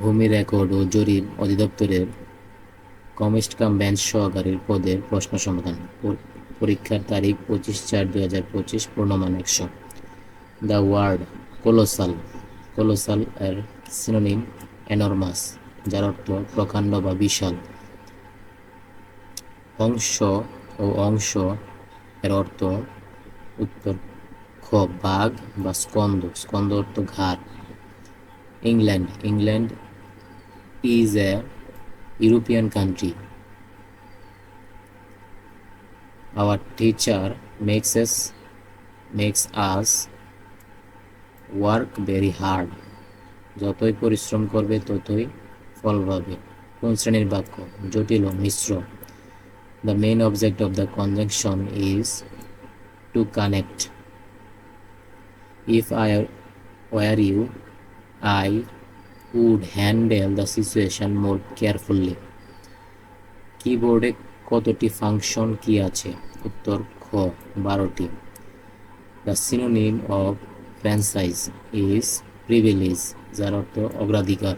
ভূমি রেকর্ড ও জরিপ অধিদপ্তরের কমিস্ট কাম বেঞ্চ সহকারীর পদের প্রশ্ন সমাধান পরীক্ষার তারিখ পঁচিশ চার দুই হাজার পঁচিশ পূর্ণমান একশো। The word colossal. কোলোসাল এর সিনোনিম এনরমাস যার অর্থ প্রকাণ্ড বা বিশাল। অংশ ও অংশ এর অর্থ উত্তর খ, বাঘ বা স্কন্দ স্কন্দ অর্থ ঘাট। England. England is a European country our teacher makes us makes us work very hard যতই পরিশ্রম করবে ততই ফল পাবে। কোন শ্রেণির বাক্য? জটিল মিশ্র। The main object of the conjunction is to connect if I were you, I would handle the situation more carefully. কিবোর্ডে কতটি ফাংশন কি আছে? উত্তর খ, বারোটি। The synonym of franchise is privilege যার অর্থ অগ্রাধিকার।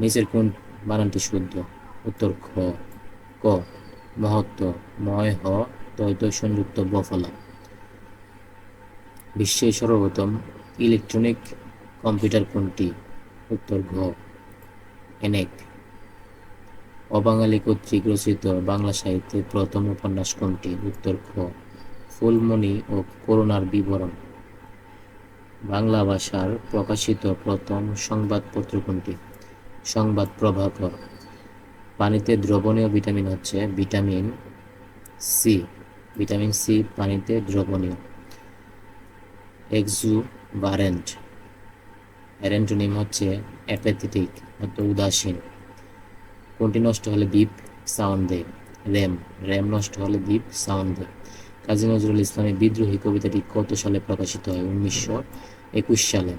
নিচের কোন বানানটি শুদ্ধ? উত্তর খ, ক, মহত্ব, ময়, হ, দ্বৈত, সংযুক্ত, বফলা। বিশ্বের সর্বপ্রথম ইলেকট্রনিক কম্পিউটার কোনটি? উত্তর ঘ। এনেক। অবাঙালি কর্তৃক রচিত বাংলা সাহিত্যের প্রথম উপন্যাস কোনটি? উত্তর খ ফুলমণি ও করুণার বিবরণ। বাংলা ভাষার প্রকাশিত প্রথম সংবাদপত্র কোনটি? সংবাদ প্রভাকর। পানিতে দ্রবণীয় ভিটামিন হচ্ছে ভিটামিন সি। ভিটামিন সি পানিতে দ্রবণীয়। অ্যারেন্টোনিম হচ্ছে অ্যাপাথেটিক অর্থ উদাসীন। কোনটি নষ্ট হলে বিপ সাউন্ড দেয় র্যাম র্যাম নষ্ট হলে বিপ সাউন্ড দেয় কাজী নজরুল ইসলামের বিদ্রোহী কবিতাটি কত সালে প্রকাশিত হয়? উনিশশো একুশ সালে।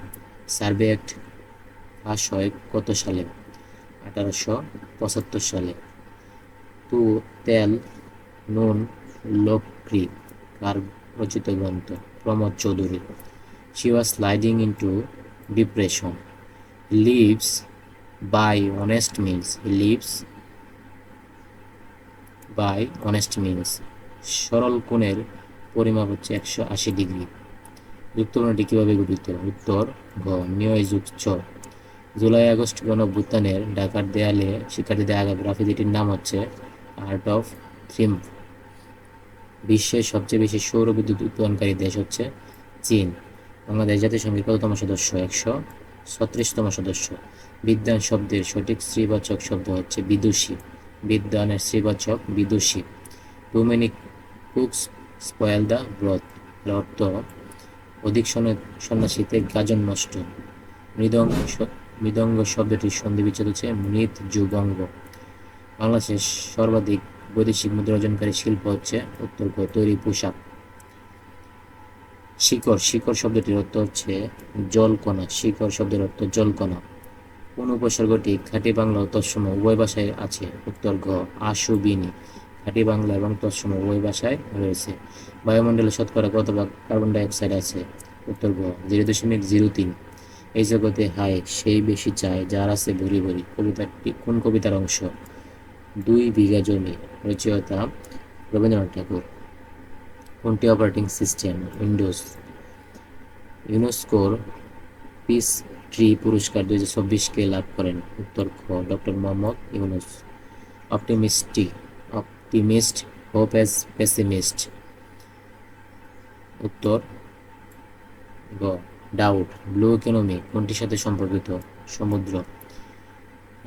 সার্ভে অ্যাক্ট পাস হয় কত সালে? আঠারোশো পঁচাত্তর সালে। তু তেল নুন লোকপ্রি কার রচিত গ্রন্থ? Pramod Chowdhury. she was sliding into he lives by honest means. Lives by honest means. সরল কোণের পরিমাপ হচ্ছে একশো আশি ডিগ্রি। যুক্তবর্ণটি কীভাবে গঠিত? উত্তর ঘ নিয় যুগ ছ জুলাই আগস্ট গণভ্যুত্থানের ঢাকার দেয়ালে শিক্ষার্থীদের আঁকা গ্রাফিতিটির নাম হচ্ছে আর্ট অফ থ্রিম বিশ্বের সবচেয়ে বেশি সৌর বিদ্যুৎ উৎপাদনকারী দেশ হচ্ছে চীন। বাংলাদেশ জাতিসংঘের কততম সদস্য একশো, ছত্রিশতম সদস্য। বিদ্যান শব্দের সঠিক শ্রীবাচক শব্দ হচ্ছে বিদুষী। বিদ্যানের শ্রীবাচক বিদুষী। Too many cooks spoil the broth. অর্থ অধিক সন্ন- সন্ন্যাসীতে গাজন নষ্ট। মৃদঙ্গ মৃদঙ্গ শব্দটির সন্ধি বিচ্ছেদ হচ্ছে মৃত যুগঙ্গ। বাংলাদেশের সর্বাধিক বৈদেশিক মুদ্রা অর্জনকারী শিল্প হচ্ছে উত্তর তৈরি পোশাক। শিকড় শিকড় শব্দটির অর্থ হচ্ছে জলকণা, শিকড় শব্দের অর্থ জলকণা। কোন উপসর্গটি খাঁটি বাংলা ও তৎসম উভয় ভাষায় আছে, উত্তর ঘ, আশুবিনী। খাঁটি বাংলা এবং তৎসম উভয় ভাষায় রয়েছে। বায়ুমণ্ডলে শতকরা কত ভাগ কার্বন ডাইঅক্সাইড আছে? উত্তর ঘ, জিরো দশমিক জিরো তিন। এই জগতে হায়, সেই বেশি চায় যার আছে ভরি ভরি। কবিতাটি, কোন কবিতার অংশ? দুই বিঘা জমি। রচয়িতা রবীন্দ্রনাথ ঠাকুর। কোনটি অপারেটিং সিস্টেম উইন্ডোজ ইউনেস্কোর পিস ট্রি পুরস্কার দুই হাজার চব্বিশকে লাভ করেন। উত্তর খ doctor Muhammad Yunus optimistic optimist hope as pessimist উত্তর গ ডাউট ব্লু ইকোনমি কোনটির সাথে সম্পর্কিত? সমুদ্র।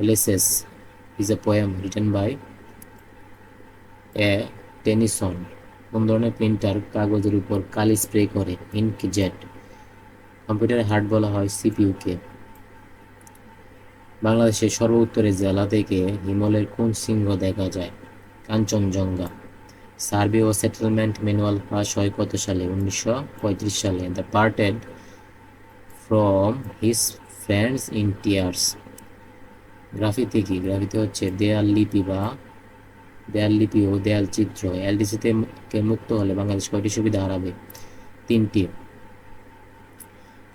Ulysses is a poem written by a Tennyson কোন ধরনের প্রিন্টার, কাগজের উপর কালি স্প্রে করে ইনকজেট কম্পিউটারের হার্ট বলা হয় সিপিইউকে। বাংলাদেশের সর্ব উত্তরের জেলা থেকে হিমলের কোন সিংহ দেখা যায়? কাঞ্চনজঙ্ঘা। সার্ভে ও সেটেলমেন্ট ম্যানুয়াল পাস হয় কত সালে? উনিশশো পঁয়ত্রিশ সালে। The parted from his friends in tears. Graffiti কি? গ্রাফিতে হচ্ছে দেয়াল, লিপি বা দেয়াল লিপি ও দেয়াল চিত্র। এলডিসিতে মুক্ত হলে বাংলাদেশ কয়টি সুবিধা হারাবে? তিনটি।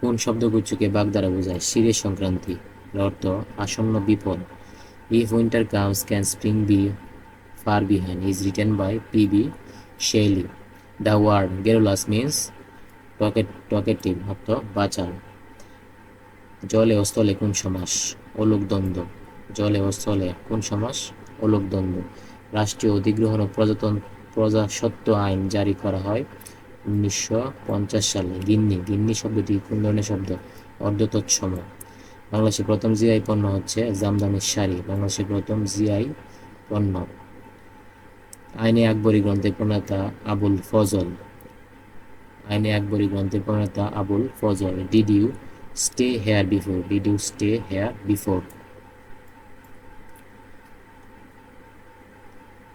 কোন শব্দগুচ্ছকে বাগধারা বোঝায়? শিরের সংক্রান্তি। অর্থ, আসন্ন বিপদ। If winter comes can spring be far behind is written by P B Shelley the word garrulous means talk talkative অর্থ বাঁচান জলে অস্থলে কোন সমাস? অলোকদ্বন্দ্ব। জলে অস্থলে কোন সমাস? অলোক দ্বন্দ্ব রাষ্ট্রীয় অধিগ্রহণ ও প্রজাতন প্রজাসত্ব আইন জারি করা হয় উনিশশো পঞ্চাশ সালে। গিন্নি গিন্নি শব্দটি কোন ধরনের শব্দ, অর্ধতৎসম। বাংলাদেশের প্রথম জিআই পণ্য হচ্ছে জামদানির শাড়ি, বাংলাদেশের প্রথম জিআই পণ্য। আইনে আকবরী গ্রন্থের প্রণেতা আবুল ফজল। আইনে আকবরী গ্রন্থের প্রণেতা Abul Fazl. Did you stay here before did you stay here before.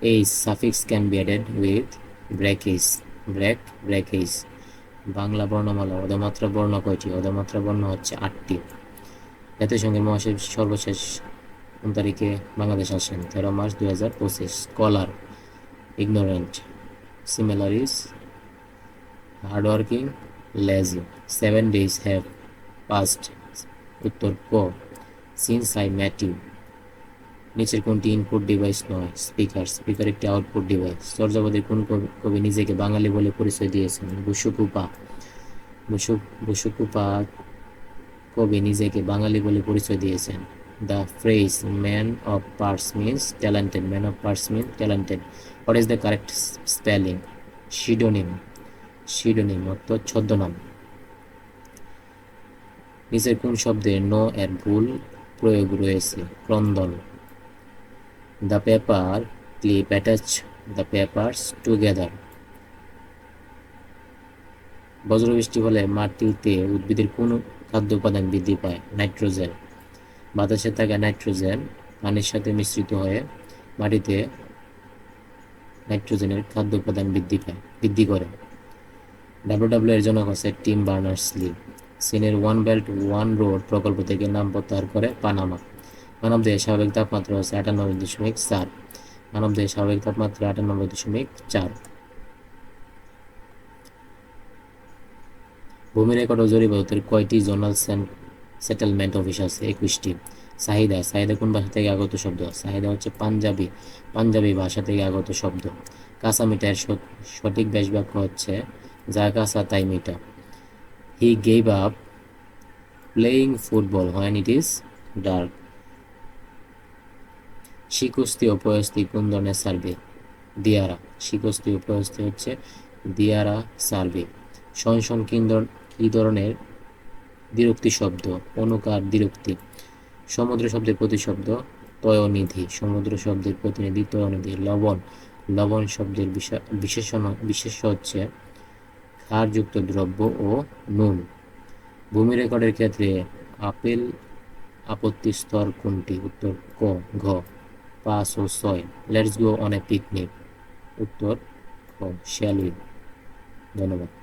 এই suffix can be added with brackets brackets brackets Bangla বর্ণমালা, অধমাত্রা বর্ণ কয়টি? অধমাত্রা বর্ণ হচ্ছে আটটি। জাতিসংঘের মহাসচিব সর্বশেষ কোন তারিখে বাংলাদেশ আসেন? তেরো মার্চ দুই হাজার পঁচিশ। Scholar similar is hardworking lazy seven days have passed উত্তর ক। I met you নিচের কোনটি ইনপুট ডিভাইস নয়? স্পিকার স্পিকার একটি আউটপুট ডিভাইস চর্যাপদের কোন কবি- নিজেকে বাঙালি বলে পরিচয় দিয়েছেন? বসুকুপা। বসু, বসুকুপা কবি নিজেকে বাঙালি বলে পরিচয় দিয়েছেন। The phrase man of parts means talented man of parts mean talented what is the correct spelling pseudonym pseudonym অর্থ ছদ্মনাম নিচের কোন শব্দে নো এর ভুল প্রয়োগ রয়েছে? ক্রন্দন। The paper clip attach the papers together বজ্রবৃষ্টি হলে মাটিতে উদ্ভিদের কোন খাদ্য উপাদান বৃদ্ধি পায়, নাইট্রোজেন। বাতাসে থাকা নাইট্রোজেন পানির সাথে মিশ্রিত হয়ে মাটিতে নাইট্রোজেনের খাদ্য উপাদান বৃদ্ধি পায়, বৃদ্ধি করে। ডাব্লিউডাব্লিউ এর জনক হচ্ছে টিম বার্নার্স লি। চীনের ওয়ান বেল্ট, ওয়ান রোড প্রকল্প থেকে নাম প্রত্যাহার করে পানামা। মানবদেহের স্বাভাবিক তাপমাত্রা হচ্ছে আটানব্বই দশমিক চার। মানব মানবদেহের স্বাভাবিক তাপমাত্রা আটানব্বই দশমিক চার। ভূমি রেকর্ড ও জরিপের কয়টি জোনাল সেটেলমেন্ট অফিস আছে? একুশটি। চাহিদা। চাহিদা কোন ভাষা থেকে আগত শব্দ? চাহিদা হচ্ছে পাঞ্জাবি। পাঞ্জাবি ভাষা থেকে আগত শব্দ। কাঁচা মিটার সঠিক ব্যাস বাক্য হচ্ছে, যা কাঁচা তাই মিটা he gave up playing football when it is dark শিকুস্তি ও পয়স্তি কোন ধরনের সার্ভে দিয়ারা, শিকুস্তি ও পয়স্তি হচ্ছে দিয়ারা সার্ভে সংশন কি ধরনের বিরক্তি শব্দ, অনুকার বিরক্তি সমুদ্র শব্দের প্রতিশব্দ, তয়নিধি। সমুদ্র শব্দের প্রতিনিধি, তয়নিধি। লবণ লবণ শব্দের বিশা- বিশেষণ, বিশেষ হচ্ছে ক্ষারযুক্ত দ্রব্য ও নুন। ভূমি রেকর্ডের ক্ষেত্রে আপেল আপত্তি স্তর কোনটি? উত্তর ক, ঘ। পাঁচ ও ছয়। Let's go on a picnic উত্তর খ শ্যালুই ধন্যবাদ।